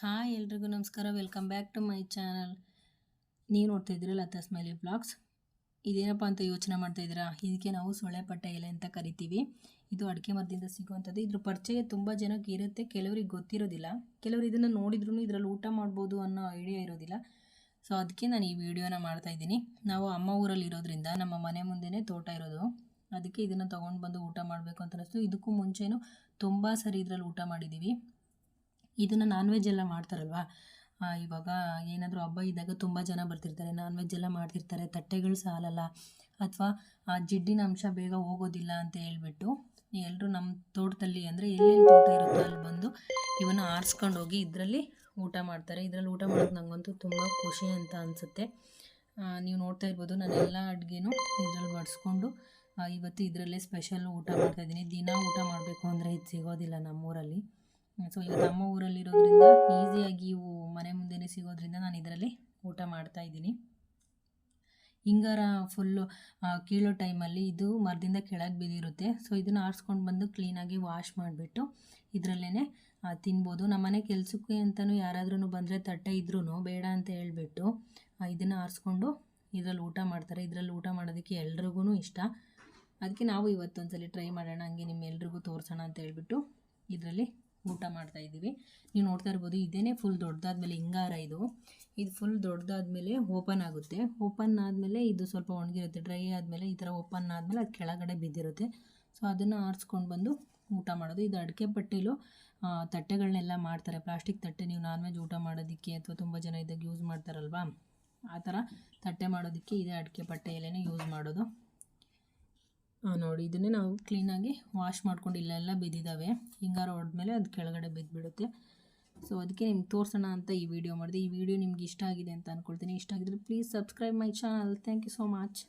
Hi ಎಲ್ರಿಗೂ ನಮಸ್ಕಾರ. Welcome back to my channel ನೀವು ನೋಡ್ತಾ ಇದ್ದೀರ ಲತಾ ಸ್ಮೈಲಿ ಬ್ಲಾಗ್ಸ್ ಇದೇನಪ್ಪ ಅಂತ ಯೋಚನೆ ಮಾಡ್ತಾ ಇದ್ದೀರಾ? ಇದಕ್ಕೆ ನಾವು ಸೊಳ್ಳೆ ಪಟ್ಟೆ ಎಲೆ ಅಂತ ಕರಿತೀವಿ. ಇದು ಅಡಿಕೆ ಮರದಿಂದ ಸಿಗುವಂಥದ್ದು. ಇದ್ರ ಪರಿಚಯ ತುಂಬ ಜನಕ್ಕೆ ಇರುತ್ತೆ. ಕೆಲವರಿಗೆ ಗೊತ್ತಿರೋದಿಲ್ಲ. ಕೆಲವರು ಇದನ್ನು ನೋಡಿದ್ರು ಇದರಲ್ಲಿ ಊಟ ಮಾಡ್ಬೋದು ಅನ್ನೋ ಐಡಿಯಾ ಇರೋದಿಲ್ಲ. ಸೊ ಅದಕ್ಕೆ ನಾನು ಈ ವಿಡಿಯೋನ ಮಾಡ್ತಾ ಇದ್ದೀನಿ. ನಾವು ಅಮ್ಮ ಊರಲ್ಲಿ ಇರೋದ್ರಿಂದ ನಮ್ಮ ಮನೆ ಮುಂದೆನೇ ತೋಟ ಇರೋದು. ಅದಕ್ಕೆ ಇದನ್ನು ತೊಗೊಂಡು ಬಂದು ಊಟ ಮಾಡಬೇಕು ಅಂತ ಅನಿಸ್ತು. ಇದಕ್ಕೂ ಮುಂಚೆನೂ ತುಂಬ ಸರಿ ಇದರಲ್ಲಿ ಊಟ ಮಾಡಿದ್ದೀವಿ. ಇದನ್ನು ನಾನ್ ವೆಜ್ ಎಲ್ಲ ಮಾಡ್ತಾರಲ್ವಾ? ಇವಾಗ ಏನಾದರೂ ಹಬ್ಬ ಇದ್ದಾಗ ತುಂಬ ಜನ ಬರ್ತಿರ್ತಾರೆ. ನಾನ್ ವೆಜ್ ಎಲ್ಲ ಮಾಡ್ತಿರ್ತಾರೆ. ತಟ್ಟೆಗಳು ಸಾಲಲ್ಲ. ಅಥವಾ, ಆ, ಜಿಡ್ಡಿನ ಅಂಶ ಬೇಗ ಹೋಗೋದಿಲ್ಲ ಅಂತ ಹೇಳ್ಬಿಟ್ಟು ಎಲ್ಲರೂ ನಮ್ಮ ತೋಟದಲ್ಲಿ ಅಂದರೆ ಎಲ್ಲೆಲ್ಲಿ ತೋಟ ಇರುತ್ತೋ ಅಲ್ಲಿ ಬಂದು ಇವನ್ನು ಆರಿಸ್ಕೊಂಡು ಹೋಗಿ ಇದರಲ್ಲಿ ಊಟ ಮಾಡ್ತಾರೆ. ಇದರಲ್ಲಿ ಊಟ ಮಾಡೋದು ನನಗಂತೂ ತುಂಬ ಖುಷಿ ಅಂತ ಅನಿಸುತ್ತೆ. ನೀವು ನೋಡ್ತಾ ಇರ್ಬೋದು. ನಾನು ಎಲ್ಲ ಅಡುಗೆನೂ ಇದರಲ್ಲಿ ಬಡಿಸ್ಕೊಂಡು ಇವತ್ತು ಇದರಲ್ಲೇ ಸ್ಪೆಷಲ್ ಊಟ ಮಾಡ್ತಾಯಿದ್ದೀನಿ ದಿನ ಊಟ ಮಾಡಬೇಕು ಅಂದರೆ ಇದು ಸಿಗೋದಿಲ್ಲ ನಮ್ಮೂರಲ್ಲಿ. ಸೊ ಇವಾಗ ನಮ್ಮ ಊರಲ್ಲಿರೋದ್ರಿಂದ ಈಸಿಯಾಗಿ ಇವು ಮನೆ ಮುಂದೆನೇ ಸಿಗೋದ್ರಿಂದ ನಾನು ಇದರಲ್ಲಿ ಊಟ ಮಾಡ್ತಾ ಇದ್ದೀನಿ. ಹಿಂಗಾರ ಫುಲ್ಲು ಕೀಳೋ ಟೈಮಲ್ಲಿ ಇದು ಮರದಿಂದ ಕೆಳಗೆ ಬಿದ್ದಿರುತ್ತೆ. ಸೊ ಇದನ್ನು ಆರಿಸ್ಕೊಂಡು ಬಂದು ಕ್ಲೀನಾಗಿ ವಾಶ್ ಮಾಡಿಬಿಟ್ಟು ಇದರಲ್ಲೇ ತಿನ್ಬೋದು. ನಮ್ಮನೆ ಕೆಲಸಕ್ಕೆ ಅಂತಲೂ ಯಾರಾದ್ರೂ ಬಂದರೆ ತಟ್ಟೆ ಇದ್ರೂ ಬೇಡ ಅಂತ ಹೇಳಿಬಿಟ್ಟು ಇದನ್ನು ಆರಿಸ್ಕೊಂಡು ಇದರಲ್ಲಿ ಊಟ ಮಾಡ್ತಾರೆ. ಇದರಲ್ಲಿ ಊಟ ಮಾಡೋದಕ್ಕೆ ಎಲ್ರಿಗೂ ಇಷ್ಟ. ಅದಕ್ಕೆ ನಾವು ಇವತ್ತೊಂದ್ಸಲಿ ಟ್ರೈ ಮಾಡೋಣ. ಹಂಗೆ ನಿಮ್ಮೆಲ್ರಿಗೂ ತೋರಿಸೋಣ ಅಂತ ಹೇಳಿಬಿಟ್ಟು ಇದರಲ್ಲಿ ಊಟ ಮಾಡ್ತಾ ಇದ್ದೀವಿ. ನೀವು ನೋಡ್ತಾ ಇರ್ಬೋದು, ಇದೇನೇ ಫುಲ್ ದೊಡ್ಡದಾದ್ಮೇಲೆ ಹಿಂಗಾರ ಇದು. ಇದು ಫುಲ್ ದೊಡ್ಡದಾದ್ಮೇಲೆ ಓಪನ್ ಆಗುತ್ತೆ. ಓಪನ್ ಆದಮೇಲೆ ಇದು ಸ್ವಲ್ಪ ಒಣಗಿರುತ್ತೆ. ಡ್ರೈ ಆದಮೇಲೆ ಈ ಥರ ಓಪನ್ ಆದಮೇಲೆ ಅದು ಕೆಳಗಡೆ ಬಿದ್ದಿರುತ್ತೆ. ಸೊ ಅದನ್ನು ಆರಿಸ್ಕೊಂಡು ಬಂದು ಊಟ ಮಾಡೋದು. ಇದು ಅಡಿಕೆ ಪಟ್ಟಿಲು ತಟ್ಟೆಗಳನ್ನೆಲ್ಲ ಮಾಡ್ತಾರೆ. ಪ್ಲಾಸ್ಟಿಕ್ ತಟ್ಟೆ ನೀವು ನಾನ್ ವೆಜ್ ಊಟ ಮಾಡೋದಕ್ಕೆ ಅಥವಾ ತುಂಬ ಜನ ಇದ್ದಾಗ ಯೂಸ್ ಮಾಡ್ತಾರಲ್ವಾ? ಆ ಥರ ತಟ್ಟೆ ಮಾಡೋದಕ್ಕೆ ಇದೇ ಅಡಿಕೆ ಪಟ್ಟೆ ಯೂಸ್ ಮಾಡೋದು. ನೋಡಿ, ಇದನ್ನೇ ನಾವು ಕ್ಲೀನಾಗಿ ವಾಶ್ ಮಾಡ್ಕೊಂಡು ಇಲ್ಲೆಲ್ಲ ಬಿದ್ದಿದ್ದಾವೆ. ಹಿಂಗಾರು ಹೊಡೆದ್ಮೇಲೆ ಅದು ಕೆಳಗಡೆ ಬಿದ್ದುಬಿಡುತ್ತೆ ಸೊ ಅದಕ್ಕೆ ನಿಮ್ಗೆ ತೋರಿಸೋಣ ಅಂತ ಈ ವಿಡಿಯೋ ಮಾಡಿದೆ. ಈ ವಿಡಿಯೋ ನಿಮ್ಗೆ ಇಷ್ಟ ಆಗಿದೆ ಅಂತ ಅಂದ್ಕೊಳ್ತೀನಿ ಇಷ್ಟ ಆಗಿದ್ರೆ please subscribe my channel thank you so much